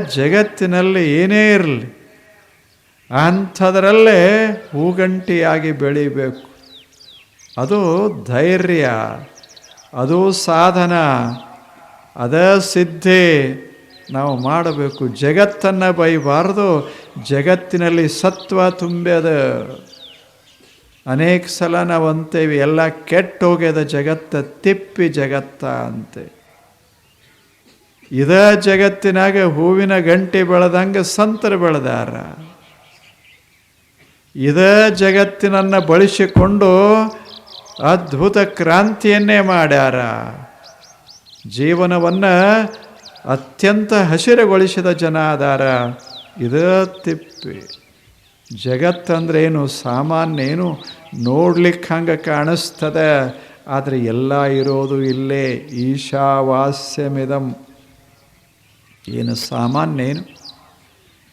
ಜಗತ್ತಿನಲ್ಲಿ ಏನೇ ಇರಲಿ, ಅಂಥದರಲ್ಲೇ ಹೂಗಂಟಿಯಾಗಿ ಬೆಳಿಬೇಕು. ಅದು ಧೈರ್ಯ, ಅದು ಸಾಧನ, ಅದ ಸಿದ್ಧಿ ನಾವು ಮಾಡಬೇಕು. ಜಗತ್ತನ್ನು ಬೈಬಾರ್ದು, ಜಗತ್ತಿನಲ್ಲಿ ಸತ್ವ ತುಂಬ್ಯದ. ಅನೇಕ ಸಲ ನಾವು ಅಂತೇವಿ ಎಲ್ಲ ಕೆಟ್ಟೋಗ್ಯದ ಜಗತ್ತ ತಿಪ್ಪಿ ಜಗತ್ತ ಅಂತೆ. ಇದ ಜಗತ್ತಿನಾಗ ಹೂವಿನ ಗಂಟೆ ಬೆಳೆದಂಗೆ ಸಂತರು ಬೆಳೆದಾರ. ಇದ ಜಗತ್ತಿನನ್ನು ಬಳಸಿಕೊಂಡು ಅದ್ಭುತ ಕ್ರಾಂತಿಯನ್ನೇ ಮಾಡ್ಯಾರ. ಜೀವನವನ್ನು ಅತ್ಯಂತ ಹಸಿರುಗೊಳಿಸಿದ ಜನ ಅದಾರ ಇದ ತಿಪ್ಪಿ. ಜಗತ್ತಂದ್ರೆ ಏನು? ಸಾಮಾನ್ಯ ಏನು? ನೋಡ್ಲಿಕ್ಕೆ ಹಂಗೆ ಕಾಣಿಸ್ತದೆ. ಆದರೆ ಎಲ್ಲ ಇರೋದು ಇಲ್ಲೇ. ಈಶಾವಾಸ್ಯಮಿದಂ. ಏನು ಸಾಮಾನ್ಯ ಏನು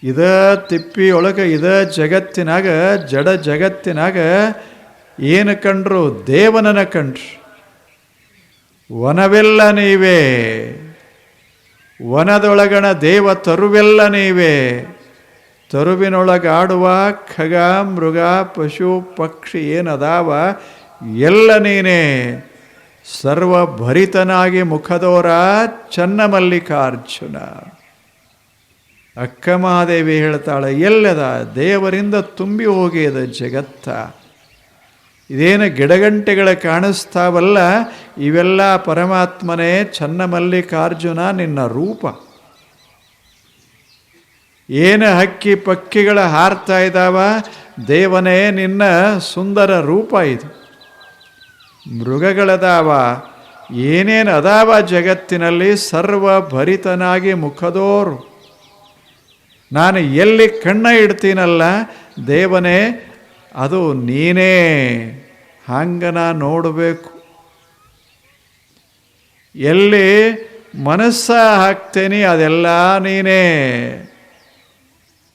ಇದ ತಿಪ್ಪಿಯೊಳಗೆ, ಇದ ಜಗತ್ತಿನಾಗ, ಜಡ ಜಗತ್ತಿನಾಗ ಏನು ಕಂಡ್ರು? ದೇವನನ ಕಂಡ್ರು. ವನವೆಲ್ಲ ನೀವೇ. ವನದೊಳಗಣ ದೇವ ತರುವೆಲ್ಲ ನೀವೇ. ತರುವಿನೊಳಗಾಡುವ ಖಗ, ಮೃಗ, ಪಶು, ಪಕ್ಷಿ ಏನದಾವ? ಎಲ್ಲ ನೀನೇ. ಸರ್ವಭರಿತನಾಗಿ ಮುಖದೋರ ಚನ್ನಮಲ್ಲಿಕಾರ್ಜುನ. ಅಕ್ಕ ಮಹಾದೇವಿ ಹೇಳ್ತಾಳೆ, ಎಲ್ಲದ ದೇವರಿಂದ ತುಂಬಿ ಹೋಗಿದ ಜಗತ್ತ. ಇದೇನು ಗಿಡಗಂಟೆಗಳ ಕಾಣಿಸ್ತಾವಲ್ಲ, ಇವೆಲ್ಲ ಪರಮಾತ್ಮನೇ ಚನ್ನಮಲ್ಲಿಕಾರ್ಜುನ ನಿನ್ನ ರೂಪ. ಏನು ಹಕ್ಕಿ ಪಕ್ಕಿಗಳ ಹಾರ್ತಾ ಇದ್ದಾವ ದೇವನೇ ನಿನ್ನ ಸುಂದರ ರೂಪ ಇದು. ಮೃಗಗಳದಾವ, ಏನೇನು ಅದಾವ ಜಗತ್ತಿನಲ್ಲಿ ಸರ್ವಭರಿತನಾಗಿ ಮುಖದೋರು. ನಾನು ಎಲ್ಲಿ ಕಣ್ಣ ಇಡ್ತೀನಲ್ಲ, ದೇವನೇ, ಅದು ನೀನೇ, ಹಂಗನ ನೋಡಬೇಕು. ಎಲ್ಲಿ ಮನಸ್ಸ ಹಾಕ್ತೇನೆ ಅದೆಲ್ಲ ನೀನೇ.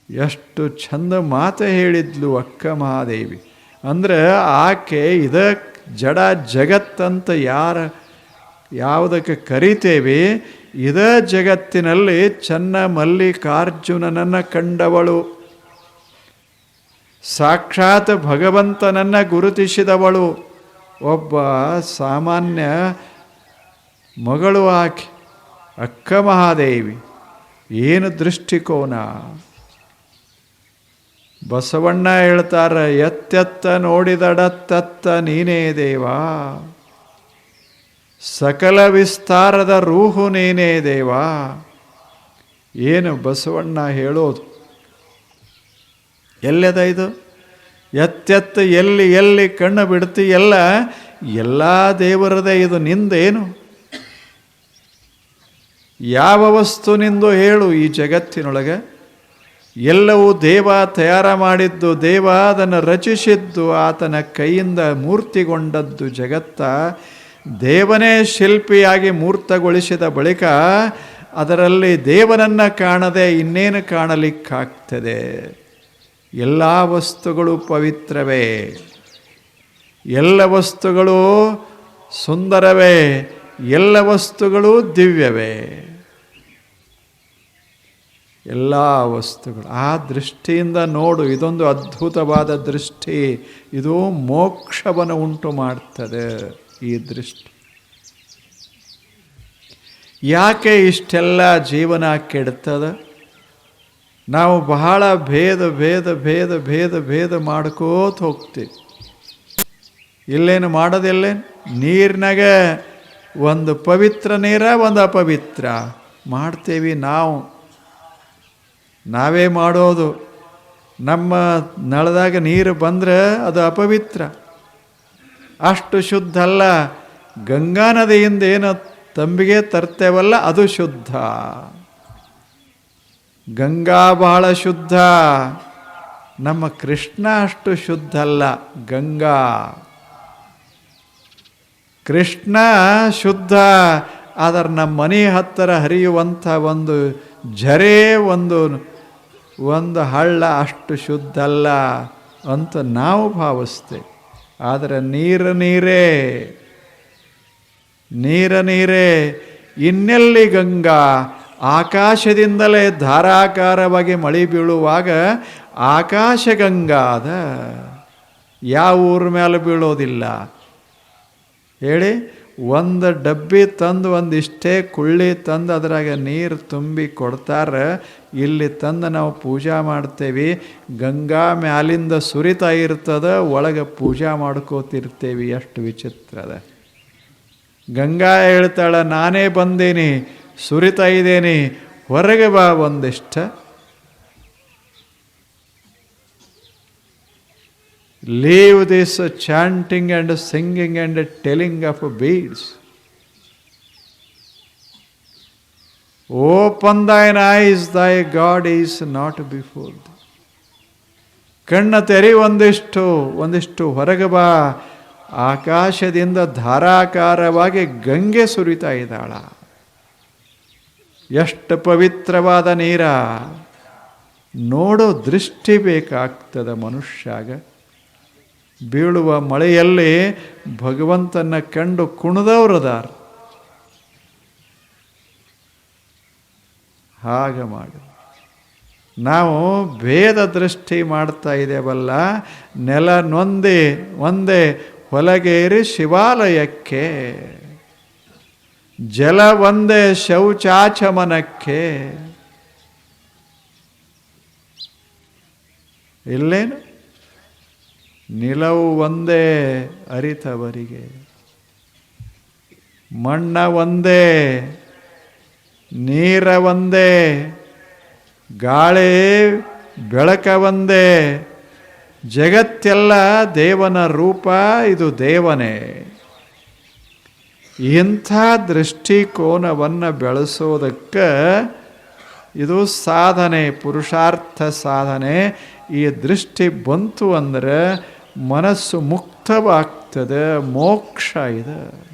ಎಷ್ಟು ಚಂದ ಮಾತು ಹೇಳಿದ್ಲು ಅಕ್ಕ ಮಹಾದೇವಿ. ಅಂದರೆ ಆಕೆ ಇದ ಜಡ ಜಗತ್ತಂತ ಯಾರ ಯಾವುದಕ್ಕೆ ಕರಿತೇವೆ, ಇದ ಜಗತ್ತಿನಲ್ಲಿ ಚನ್ನ ಮಲ್ಲಿಕಾರ್ಜುನನನ್ನು ಕಂಡವಳು. ಸಾಕ್ಷಾತ್ ಭಗವಂತನನ್ನು ಗುರುತಿಸಿದವಳು. ಒಬ್ಬ ಸಾಮಾನ್ಯ ಮಗಳು ಆಕೆ, ಅಕ್ಕ ಮಹಾದೇವಿ. ಏನು ದೃಷ್ಟಿಕೋನ? ಬಸವಣ್ಣ ಹೇಳ್ತಾರೆ, ಎತ್ತೆತ್ತ ನೋಡಿದಡತ್ತತ್ತ ನೀನೇ ದೇವಾ. ಸಕಲ ವಿಸ್ತಾರದ ರೂಹು ನೀನೇ ದೇವ. ಏನು ಬಸವಣ್ಣ ಹೇಳೋದು? ಎಲ್ಲದ ಇದು? ಎತ್ತೆತ್ತ ಎಲ್ಲಿ ಎಲ್ಲಿ ಕಣ್ಣು ಬಿಡ್ತಿ ಎಲ್ಲ ಎಲ್ಲ ದೇವರದೇ ಇದು ನಿಂದೇನು? ಯಾವ ವಸ್ತು ನಿಂದು ಹೇಳು ಈ ಜಗತ್ತಿನೊಳಗೆ. ಎಲ್ಲವೂ ದೇವ ತಯಾರ ಮಾಡಿದ್ದು ದೇವ ಅದನ್ನು ರಚಿಸಿದ್ದು, ಆತನ ಕೈಯಿಂದ ಮೂರ್ತಿಗೊಂಡದ್ದು ಜಗತ್ತ ದೇವನೇ ಶಿಲ್ಪಿಯಾಗಿ ಮೂರ್ತಗೊಳಿಸಿದ ಬಳಿಕ ಅದರಲ್ಲಿ ದೇವನನ್ನು ಕಾಣದೆ ಇನ್ನೇನು ಕಾಣಲಿಕ್ಕಾಗ್ತದೆ? ಎಲ್ಲ ವಸ್ತುಗಳು ಪವಿತ್ರವೇ. ಎಲ್ಲ ವಸ್ತುಗಳು ಸುಂದರವೇ. ಎಲ್ಲ ವಸ್ತುಗಳು ದಿವ್ಯವೇ. ಎಲ್ಲ ವಸ್ತುಗಳು. ಆ ದೃಷ್ಟಿಯಿಂದ ನೋಡು, ಇದೊಂದು ಅದ್ಭುತವಾದ ದೃಷ್ಟಿ. ಇದು ಮೋಕ್ಷವನ್ನು ಉಂಟು ಮಾಡ್ತದೆ ಈ ದೃಷ್ಟಿ. ಯಾಕೆ ಇಷ್ಟೆಲ್ಲ ಜೀವನ ಕೆಡ್ತದೆ? ನಾವು ಬಹಳ ಭೇದ ಭೇದ ಭೇದ ಭೇದ ಭೇದ ಮಾಡ್ಕೋತ ಹೋಗ್ತೀವಿ. ಇಲ್ಲೇನು ಮಾಡೋದಿಲ್ಲೇನು? ನೀರಿನಾಗ ಒಂದು ಪವಿತ್ರ ನೀರ, ಒಂದು ಅಪವಿತ್ರ. ಮಾಡ್ತೇವಿ ನಾವು. ನಾವೇ ಮಾಡೋದು. ನಮ್ಮ ನಳದಾಗ ನೀರು ಬಂದರೆ ಅದು ಅಪವಿತ್ರ. ಅಷ್ಟು ಶುದ್ಧ ಅಲ್ಲ. ಗಂಗಾ ನದಿಯಿಂದ ಏನು ತಂಬಿಗೆ ತರ್ತೇವಲ್ಲ, ಅದು ಶುದ್ಧ. ಗಂಗಾ ಬಹಳ ಶುದ್ಧ. ನಮ್ಮ ಕೃಷ್ಣ ಅಷ್ಟು ಶುದ್ಧ ಅಲ್ಲ, ಗಂಗಾ. ಕೃಷ್ಣ ಶುದ್ಧ, ಆದರೆ ನಮ್ಮ ಮನೆ ಹತ್ತಿರ ಹರಿಯುವಂಥ ಒಂದು ಝರೇ ಒಂದು ಒಂದು ಹಳ್ಳ ಅಷ್ಟು ಶುದ್ಧ ಅಲ್ಲ ಅಂತ ನಾವು ಭಾವಿಸ್ತೇವೆ. ಆದರೆ ನೀರು ನೀರೇ, ನೀರ ನೀರೇ, ಇನ್ನೆಲ್ಲಿ ಗಂಗಾ? ಆಕಾಶದಿಂದಲೇ ಧಾರಾಕಾರವಾಗಿ ಮಳೆ ಬೀಳುವಾಗ ಆಕಾಶ ಗಂಗಾದ ಯಾವ ಊರ ಮೇಲೆ ಬೀಳೋದಿಲ್ಲ? ಹೇಳಿ, ಒಂದು ಡಬ್ಬಿ ತಂದು ಒಂದಿಷ್ಟೇ ಕುಳ್ಳಿ ತಂದು ಅದ್ರಾಗ ನೀರು ತುಂಬಿ ಕೊಡ್ತಾರೆ. ಇಲ್ಲಿ ತಂದು ನಾವು ಪೂಜಾ ಮಾಡ್ತೇವೆ. ಗಂಗಾ ಮ್ಯಾಲಿಂದ ಸುರಿತಾ ಇರ್ತದ, ಒಳಗೆ ಪೂಜಾ ಮಾಡ್ಕೋತಿರ್ತೇವೆ. ಎಷ್ಟು ವಿಚಿತ್ರ ಅದ. ಗಂಗಾ ಹೇಳ್ತಾಳೆ, ನಾನೇ ಬಂದೇನಿ, ಸುರಿತಾ ಇದ್ದೇನೆ ಹೊರಗೆ ಬಾ ಒಂದಿಷ್ಟ. Leave this chanting and singing and telling of beads open thine eyes thy God is not before ಕಣ್ಣ ತೆರಿ ಒಂದಿಷ್ಟು ಒಂದಿಷ್ಟು ಹೊರಗೆ ಬಾ. ಆಕಾಶದಿಂದ ಧಾರಾಕಾರವಾಗಿ ಗಂಗೆ ಸುರಿತಾ ಇದ್ದಾಳ. ಎಷ್ಟು ಪವಿತ್ರವಾದ ನೀರ. ನೋಡೋ ದೃಷ್ಟಿ ಬೇಕಾಗ್ತದ ಮನುಷ್ಯಾಗ. ಬೀಳುವ ಮಳೆಯಲ್ಲಿ ಭಗವಂತನ ಕಂಡು ಕುಣಿದವ್ರದಾರ. ಹಾಗೆ ಮಾಡಿ ನಾವು ಭೇದ ದೃಷ್ಟಿ ಮಾಡ್ತಾ ಇದ್ದೇವಲ್ಲ ನೆಲ ನೊಂದೆ ಒಂದೇ ಹೊಲಗೇರಿ ಶಿವಾಲಯಕ್ಕೆ, ಜಲ ಒಂದೇ ಶೌಚಾಚಮನಕ್ಕೆ. ಇಲ್ಲೇನು? ನಿಲವು ಒಂದೇ ಅರಿತವರಿಗೆ, ಮಣ್ಣ ಒಂದೇ ನೀರ ಒಂದೇ, ಗಾಳಿ ಬೆಳಕ ಒಂದೇ. ಜಗತ್ತೆಲ್ಲ ದೇವನ ರೂಪ, ಇದು ದೇವನೇ. ಇಂಥ ದೃಷ್ಟಿಕೋನವನ್ನು ಬೆಳೆಸೋದಕ್ಕೆ ಇದು ಸಾಧನೆ, ಪುರುಷಾರ್ಥ ಸಾಧನೆ. ಈ ದೃಷ್ಟಿ ಬಂತು ಅಂದರೆ ಮನಸ್ಸು ಮುಕ್ತವಾಗ್ತದೆ, ಮೋಕ್ಷ ಇದೆ.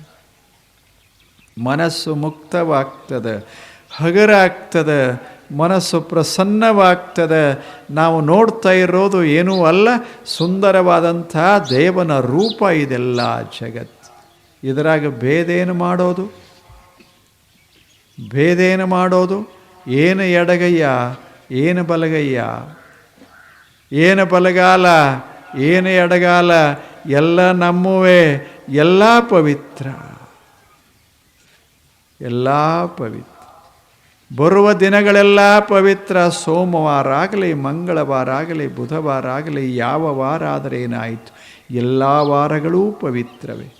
ಮನಸ್ಸು ಮುಕ್ತವಾಗ್ತದೆ. ಹಗರಾಗ್ತದೆ, ಮನಸ್ಸು ಪ್ರಸನ್ನವಾಗ್ತದೆ. ನಾವು ನೋಡ್ತಾ ಇರೋದು ಏನೂ ಅಲ್ಲ ಸುಂದರವಾದಂಥ ದೇವನ ರೂಪ ಇದೆಲ್ಲ ಜಗತ್ತು ಇದರಾಗ ಭೇದೇನು ಮಾಡೋದು? ಭೇದೇನು ಮಾಡೋದು? ಏನು ಎಡಗಯ್ಯ, ಏನು ಬಲಗಯ್ಯ? ಏನು ಬಲಗಾಲ, ಏನು ಎಡಗಾಲ? ಎಲ್ಲ ನಮ್ಮವೇ, ಎಲ್ಲ ಪವಿತ್ರ. ಎಲ್ಲ ಪವಿತ್ರ. ಬರುವ ದಿನಗಳೆಲ್ಲ ಪವಿತ್ರ ಸೋಮವಾರ ಆಗಲಿ ಮಂಗಳವಾರ ಆಗಲಿ ಬುಧವಾರ ಆಗಲಿ ಯಾವ ವಾರ ಆದರೆ ಏನಾಯಿತು? ಎಲ್ಲ ವಾರಗಳೂ ಪವಿತ್ರವೇ.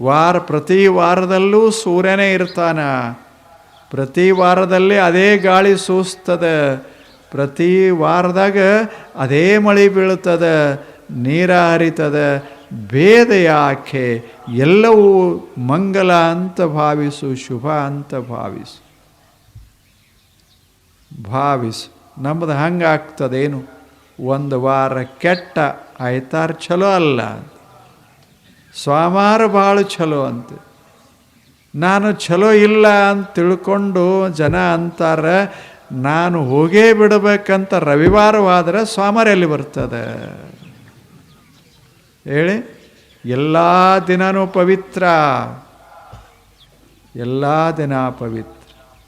ವಾರ ಪ್ರತಿ ವಾರದಲ್ಲೂ ಸೂರ್ಯನೇ ಇರ್ತಾನ. ಪ್ರತಿ ವಾರದಲ್ಲಿ ಅದೇ ಗಾಳಿ ಸೂಸ್ತದೆ. ಪ್ರತಿ ವಾರದಾಗ ಅದೇ ಮಳೆ ಬೀಳ್ತದೆ, ನೀರ ಹರಿತದೆ, ಭೇದ ಯಾಕೆ? ಎಲ್ಲವೂ ಮಂಗಲ ಅಂತ ಭಾವಿಸು, ಶುಭ ಅಂತ ಭಾವಿಸು. ಭಾವಿಸು. ನಮ್ಮದು ಹಂಗಾಗ್ತದೇನು? ಒಂದು ವಾರ ಕೆಟ್ಟ ಆಯ್ತಾರ ಚಲೋ ಅಲ್ಲ ಸ್ವಾಮಾರ ಭಾಳ ಚಲೋ ಅಂತ. ನಾನು ಚಲೋ ಇಲ್ಲ ಅಂತ ತಿಳ್ಕೊಂಡು ಜನ ಅಂತಾರೆ, ನಾನು ಹೋಗೇ ಬಿಡಬೇಕಂತ ರವಿವಾರವಾದರೆ ಸೋಮವಾರ ಎಲ್ಲಿ ಬರ್ತದೆ? ಹೇಳಿ? ಎಲ್ಲ ದಿನನೂ ಪವಿತ್ರ. ಎಲ್ಲ ದಿನ ಪವಿತ್ರ.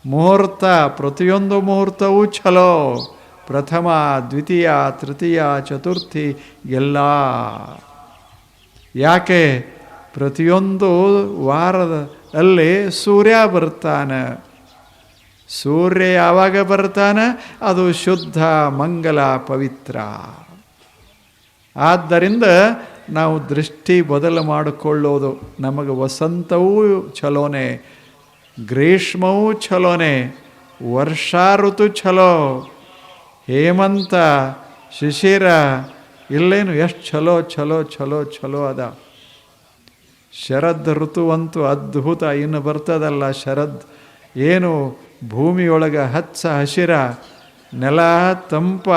ಮುಹೂರ್ತ, ಪ್ರತಿಯೊಂದು ಮುಹೂರ್ತವೂ ಛಲೋ. ಪ್ರಥಮ, ದ್ವಿತೀಯ, ತೃತೀಯ, ಚತುರ್ಥಿ, ಎಲ್ಲ. ಯಾಕೆ? ಪ್ರತಿಯೊಂದು ವಾರದಲ್ಲಿ ಸೂರ್ಯ ಬರ್ತಾನೆ. ಸೂರ್ಯ ಯಾವಾಗ ಬರ್ತಾನೆ? ಅದು ಶುದ್ಧ, ಮಂಗಲ, ಪವಿತ್ರ. ಆದ್ದರಿಂದ ನಾವು ದೃಷ್ಟಿ ಬದಲು ಮಾಡಿಕೊಳ್ಳೋದು ನಮಗೆ ವಸಂತವೂ ಚಲೋನೆ ಗ್ರೀಷ್ಮವೂ ಚಲೋನೆ ವರ್ಷಾ ಋತು ಛಲೋ. ಹೇಮಂತ, ಶಿಶಿರ, ಇಲ್ಲೇನು ಎಷ್ಟು ಛಲೋ ಛಲೋ ಛಲೋ ಛಲೋ ಅದ. ಶರದ್ ಋತುವಂತೂ ಅದ್ಭುತ, ಇನ್ನು ಬರ್ತದಲ್ಲ ಶರದ್. ಏನು ಭೂಮಿಯೊಳಗೆ ಹಚ್ಚ ಹಸಿರ, ನೆಲ ತಂಪ,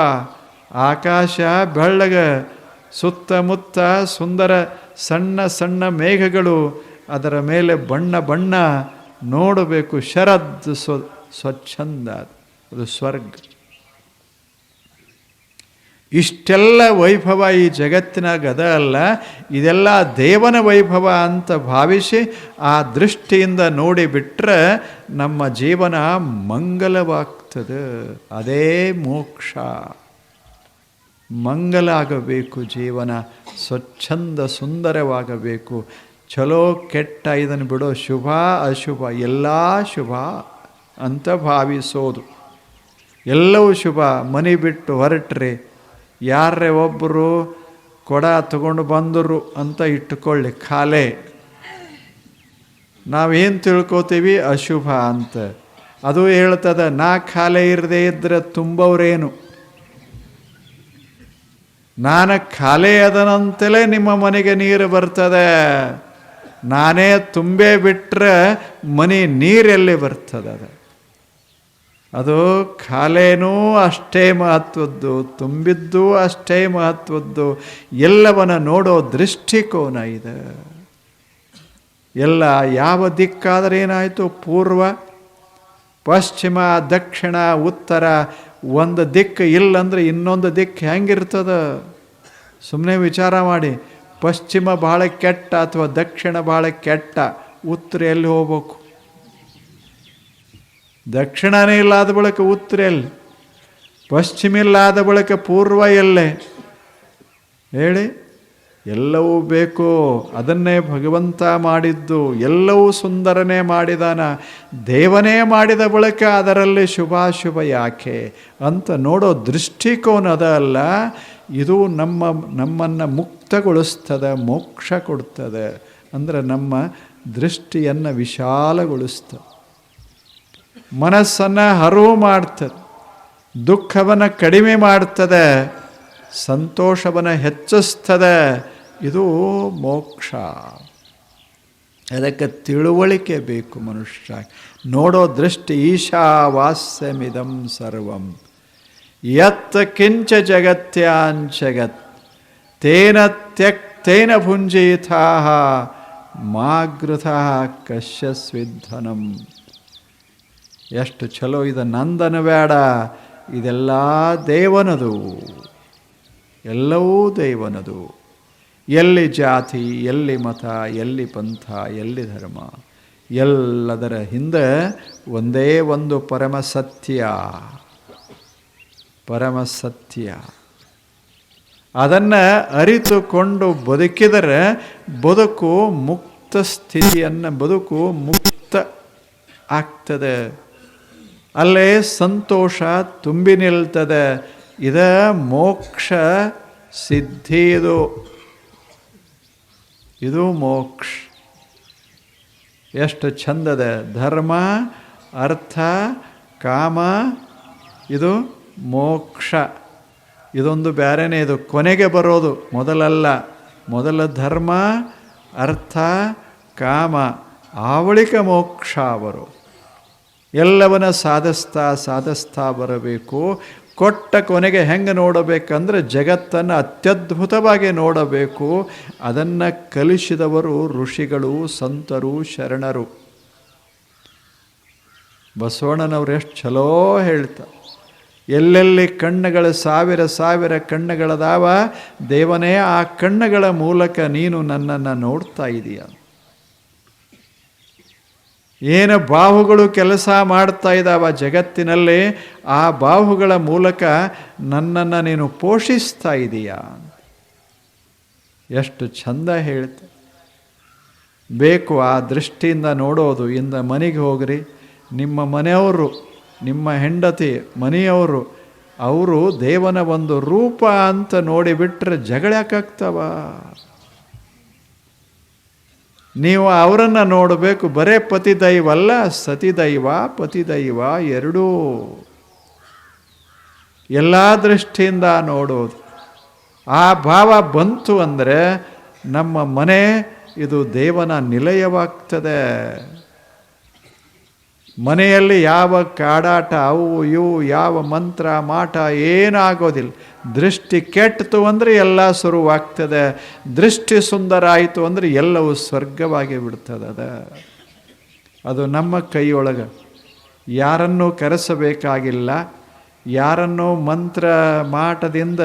ಆಕಾಶ ಬೆಳ್ಳಗ, ಸುತ್ತಮುತ್ತ ಸುಂದರ ಸಣ್ಣ ಸಣ್ಣ ಮೇಘಗಳು, ಅದರ ಮೇಲೆ ಬಣ್ಣ ಬಣ್ಣ ನೋಡಬೇಕು ಶರದ್ ಸ್ವ ಸ್ವಚ್ಛಂದ ಅದು ಸ್ವರ್ಗ. ಇಷ್ಟೆಲ್ಲ ವೈಭವ ಈ ಜಗತ್ತಿನ ಗದ ಅಲ್ಲ, ಇದೆಲ್ಲ ದೇವನ ವೈಭವ ಅಂತ ಭಾವಿಸಿ ಆ ದೃಷ್ಟಿಯಿಂದ ನೋಡಿಬಿಟ್ರೆ ನಮ್ಮ ಜೀವನ ಮಂಗಲವಾಗ್ತದೆ. ಅದೇ ಮೋಕ್ಷ. ಮಂಗಲ ಆಗಬೇಕು ಜೀವನ, ಸ್ವಚ್ಛಂದ ಸುಂದರವಾಗಬೇಕು. ಚಲೋ ಕೆಟ್ಟ ಇದನ್ನು ಬಿಡೋ ಶುಭ, ಅಶುಭ, ಎಲ್ಲ ಶುಭ ಅಂತ ಭಾವಿಸೋದು. ಎಲ್ಲವೂ ಶುಭ. ಮನೆ ಬಿಟ್ಟು ಹೊರಟ್ರೆ ಯಾರೇ ಒಬ್ಬರು ಕೊಡ ತಗೊಂಡು ಬಂದರು ಅಂತ ಇಟ್ಟುಕೊಳ್ಳಿ, ಖಾಲೆ. ನಾವೇನು ತಿಳ್ಕೊತೀವಿ? ಅಶುಭ ಅಂತ. ಅದು ಹೇಳ್ತದ, ನಾ ಖಾಲೆ ಇರದೇ ಇದ್ದರೆ ತುಂಬವ್ರೇನು? ನಾನು ಖಾಲಿ ಅದನಂತಲೇ ನಿಮ್ಮ ಮನೆಗೆ ನೀರು ಬರ್ತದೆ. ನಾನೇ ತುಂಬೇ ಬಿಟ್ಟರೆ ಮನೆ ನೀರೆಲ್ಲಿ ಬರ್ತದೆ ಅದು? ಅದು ಖಾಲೇನೂ ಅಷ್ಟೇ ಮಹತ್ವದ್ದು, ತುಂಬಿದ್ದು ಅಷ್ಟೇ ಮಹತ್ವದ್ದು, ಎಲ್ಲವನ್ನ ನೋಡೋ ದೃಷ್ಟಿಕೋನ ಇದೆ. ಎಲ್ಲ ಯಾವ ದಿಕ್ಕಾದರೆ ಏನಾಯಿತು? ಪೂರ್ವ, ಪಶ್ಚಿಮ, ದಕ್ಷಿಣ, ಉತ್ತರ, ಒಂದು ದಿಕ್ಕು ಇಲ್ಲಂದ್ರೆ ಇನ್ನೊಂದು ದಿಕ್ಕು ಹೆಂಗಿರ್ತದ? ಸುಮ್ಮನೆ ವಿಚಾರ ಮಾಡಿ. ಪಶ್ಚಿಮ ಭಾಳ ಕೆಟ್ಟ ಅಥವಾ ದಕ್ಷಿಣ ಭಾಳ ಕೆಟ್ಟ? ಉತ್ತರ ಎಲ್ಲಿ ಹೋಗ್ಬೇಕು? ದಕ್ಷಿಣನೇ ಇಲ್ಲಾದ ಬಳಿಕ ಉತ್ತರ ಎಲ್ಲಿ? ಪಶ್ಚಿಮ ಇಲ್ಲಾದ ಬಳಿಕ ಪೂರ್ವ ಎಲ್ಲೇ? ಹೇಳಿ. ಎಲ್ಲವೂ ಬೇಕು. ಅದನ್ನೇ ಭಗವಂತ ಮಾಡಿದ್ದು. ಎಲ್ಲವೂ ಸುಂದರನೇ ಮಾಡಿದಾನ. ದೇವನೇ ಮಾಡಿದ ಬಳಿಕ ಅದರಲ್ಲಿ ಶುಭಾಶುಭ ಯಾಕೆ? ಅಂತ ನೋಡೋ ದೃಷ್ಟಿಕೋನ ಅದ ಅಲ್ಲ ಇದು ನಮ್ಮ, ನಮ್ಮನ್ನು ಮುಕ್ತಗೊಳಿಸ್ತದೆ, ಮೋಕ್ಷ ಕೊಡ್ತದೆ. ಅಂದರೆ ನಮ್ಮ ದೃಷ್ಟಿಯನ್ನು ವಿಶಾಲಗೊಳಿಸ್ತದೆ. ಮನಸ್ಸನ್ನು ಹರವು ಮಾಡ್ತದೆ. ದುಃಖವನ್ನು ಕಡಿಮೆ ಮಾಡ್ತದೆ. ಸಂತೋಷವನ್ನು ಹೆಚ್ಚಿಸ್ತದೆ. ಇದು ಮೋಕ್ಷ. ಅದಕ್ಕೆ ತಿಳುವಳಿಕೆ ಬೇಕು ಮನುಷ್ಯ. ನೋಡೋ ದೃಷ್ಟಿ ಈಶಾವಾಸ್ಯಮಿದಂ ಸರ್ವಂ. ಯತ್ ಕಿಂಚ ಜಗತ್ಯಾಂಚಗತ್ ತೇನ ತ್ಯಕ್ತೇನ ಭುಂಜೀಥಾ ಮಾಗೃಥ ಕಶ್ಯಸ್ವಿಧ್ವನಂ ಎಷ್ಟು ಚಲೋ ಇದು ನಂದನ ಬೇಡ ಇದೆಲ್ಲ ದೇವನದು ಎಲ್ಲವೂ ದೇವನದು ಎಲ್ಲಿ ಜಾತಿ ಎಲ್ಲಿ ಮತ ಎಲ್ಲಿ ಪಂಥ ಎಲ್ಲಿ ಧರ್ಮ ಎಲ್ಲದರ ಹಿಂದೆ ಒಂದೇ ಒಂದು ಪರಮ ಸತ್ಯ ಪರಮ ಸತ್ಯ ಅದನ್ನು ಅರಿತುಕೊಂಡು ಬದುಕಿದರೆ ಬದುಕು ಮುಕ್ತ ಸ್ಥಿತಿಯನ್ನು, ಬದುಕು ಮುಕ್ತ ಆಗ್ತದೆ. ಅಲ್ಲೇ ಸಂತೋಷ ತುಂಬಿ ನಿಲ್ತದೆ. ಇದ ಮೋಕ್ಷ ಸಿದ್ಧಿ ಇದು. ಇದು ಮೋಕ್ಷ. ಎಷ್ಟು ಚಂದದ ಧರ್ಮ, ಅರ್ಥ, ಕಾಮ, ಇದು ಮೋಕ್ಷ. ಇದೊಂದು ಬೇರೆನೇ ಇದು ಕೊನೆಗೆ ಬರೋದು ಮೊದಲಲ್ಲ. ಮೊದಲ ಧರ್ಮ, ಅರ್ಥ, ಕಾಮ. ಆವಳಿಕ ಮೋಕ್ಷ ಅವರು. ಎಲ್ಲವನ್ನ ಸಾಧಿಸ್ತಾ ಸಾಧಿಸ್ತಾ ಬರಬೇಕು. ಕೊಟ್ಟ ಕೊನೆಗೆ ಹೆಂಗೆ ನೋಡಬೇಕಂದ್ರೆ ಜಗತ್ತನ್ನು ಅತ್ಯದ್ಭುತವಾಗಿ ನೋಡಬೇಕು. ಅದನ್ನು ಕಲಿಸಿದವರು ಋಷಿಗಳು, ಸಂತರು, ಶರಣರು. ಬಸವಣ್ಣನವ್ರು ಎಷ್ಟು ಚಲೋ ಹೇಳ್ತಾರೆ. ಎಲ್ಲೆಲ್ಲಿ ಕಣ್ಣುಗಳು ಸಾವಿರ ಸಾವಿರ ಕಣ್ಣುಗಳದಾವ, ದೇವನೇ, ಆ ಕಣ್ಣುಗಳ ಮೂಲಕ ನೀನು ನನ್ನನ್ನು ನೋಡ್ತಾ ಇದೀಯ. ಏನು ಬಾಹುಗಳು ಕೆಲಸ ಮಾಡ್ತಾ ಇದ್ದಾವ ಜಗತ್ತಿನಲ್ಲಿ, ಆ ಬಾಹುಗಳ ಮೂಲಕ ನನ್ನನ್ನು ನೀನು ಪೋಷಿಸ್ತಾ ಇದೀಯ. ಎಷ್ಟು ಚಂದ ಹೇಳ್ತ. ಬೇಕು ಆ ದೃಷ್ಟಿಯಿಂದ ನೋಡೋದು, ಇಂದ ಮನೆಗೆ ಹೋಗ್ರಿ. ನಿಮ್ಮ ಮನೆಯವರು ನಿಮ್ಮ ಹೆಂಡತಿ, ಮನೆಯವರು, ಅವರು ದೇವನ ಒಂದು ರೂಪ ಅಂತ ನೋಡಿಬಿಟ್ರೆ ಜಗಳಕ್ಕಾಗ್ತವ ನೀವು ಅವರನ್ನು ನೋಡಬೇಕು, ಬರೇ ಪತಿ ದೈವ ಅಲ್ಲ ಸತಿ ದೈವ ಪತಿ ದೈವ ಎರಡೂ. ಎಲ್ಲ ದೃಷ್ಟಿಯಿಂದ ನೋಡೋದು. ಆ ಭಾವ ಬಂತು ಅಂದರೆ ನಮ್ಮ ಮನೆ ಇದು ದೇವನ ನಿಲಯವಾಗ್ತದೆ. ಮನೆಯಲ್ಲಿ ಯಾವ ಕಾಡಾಟ, ಅವು, ಇವು, ಯಾವ ಮಂತ್ರ, ಮಾಟ ಏನಾಗೋದಿಲ್ಲ. ದೃಷ್ಟಿ ಕೆಟ್ಟಿತು ಅಂದರೆ ಎಲ್ಲ ಶುರುವಾಗ್ತದೆ. ದೃಷ್ಟಿ ಸುಂದರ ಆಯಿತು ಅಂದರೆ ಎಲ್ಲವೂ ಸ್ವರ್ಗವಾಗಿ ಬಿಡ್ತದೆ ಅದ. ಅದು ನಮ್ಮ ಕೈಯೊಳಗೆ. ಯಾರನ್ನೂ ಕರೆಸಬೇಕಾಗಿಲ್ಲ. ಯಾರನ್ನೂ ಮಂತ್ರ, ಮಾಟದಿಂದ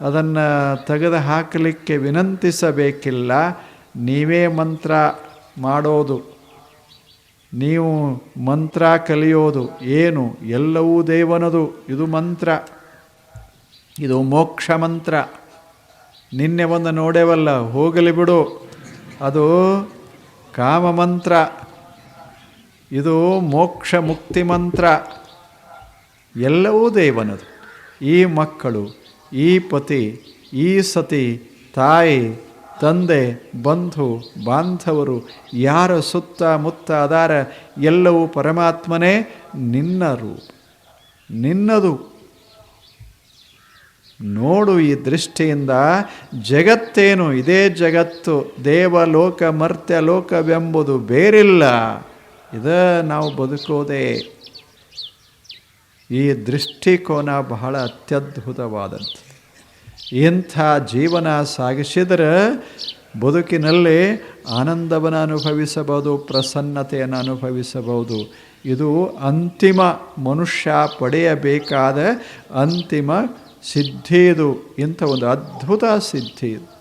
ಅದನ್ನು ತೆಗೆದು ಹಾಕಲಿಕ್ಕೆ ವಿನಂತಿಸಬೇಕಿಲ್ಲ. ನೀವೇ ಮಂತ್ರ ಮಾಡೋದು ನೀವು ಮಂತ್ರ ಕಲಿಯೋದು ಏನು? ಎಲ್ಲವೂ ದೇವನದು. ಇದು ಮಂತ್ರ. ಇದು ಮೋಕ್ಷ ಮಂತ್ರ. ನಿನ್ನೆ ಒಂದು ನೋಡೇವಲ್ಲ, ಹೋಗಲಿ ಬಿಡು. ಅದು ಕಾಮ ಮಂತ್ರ. ಇದು ಮೋಕ್ಷ ಮುಕ್ತಿ ಮಂತ್ರ. ಎಲ್ಲವೂ ದೇವನದು. ಈ ಮಕ್ಕಳು, ಈ ಪತಿ, ಈ ಸತಿ, ತಾಯಿ ತಂದೆ, ಬಂಧು, ಬಾಂಧವರು, ಯಾರ ಸುತ್ತ ಮುತ್ತ ಅದಾರ ಎಲ್ಲವೂ ಪರಮಾತ್ಮನೇ ನಿನ್ನ ರೂಪ. ನಿನ್ನದು. ನೋಡು ಈ ದೃಷ್ಟಿಯಿಂದ ಜಗತ್ತೇನು? ಇದೇ ಜಗತ್ತು. ದೇವಲೋಕ ಮರ್ತ್ಯ ಲೋಕವೆಂಬುದು ಬೇರಿಲ್ಲ. ಇದ ನಾವು ಬದುಕೋದೆ. ಈ ದೃಷ್ಟಿಕೋನ ಬಹಳ ಅತ್ಯದ್ಭುತವಾದಂಥ ಇಂಥ ಜೀವನ ಸಾಗಿಸಿದರೆ ಬದುಕಿನಲ್ಲಿ ಆನಂದವನ್ನು ಅನುಭವಿಸಬಹುದು, ಪ್ರಸನ್ನತೆಯನ್ನು ಅನುಭವಿಸಬಹುದು. ಇದು ಅಂತಿಮ ಮನುಷ್ಯ ಪಡೆಯಬೇಕಾದ ಅಂತಿಮ ಸಿದ್ಧಿ ಇದು. ಇಂಥ ಒಂದು ಅದ್ಭುತ ಸಿದ್ಧಿ ಇದು.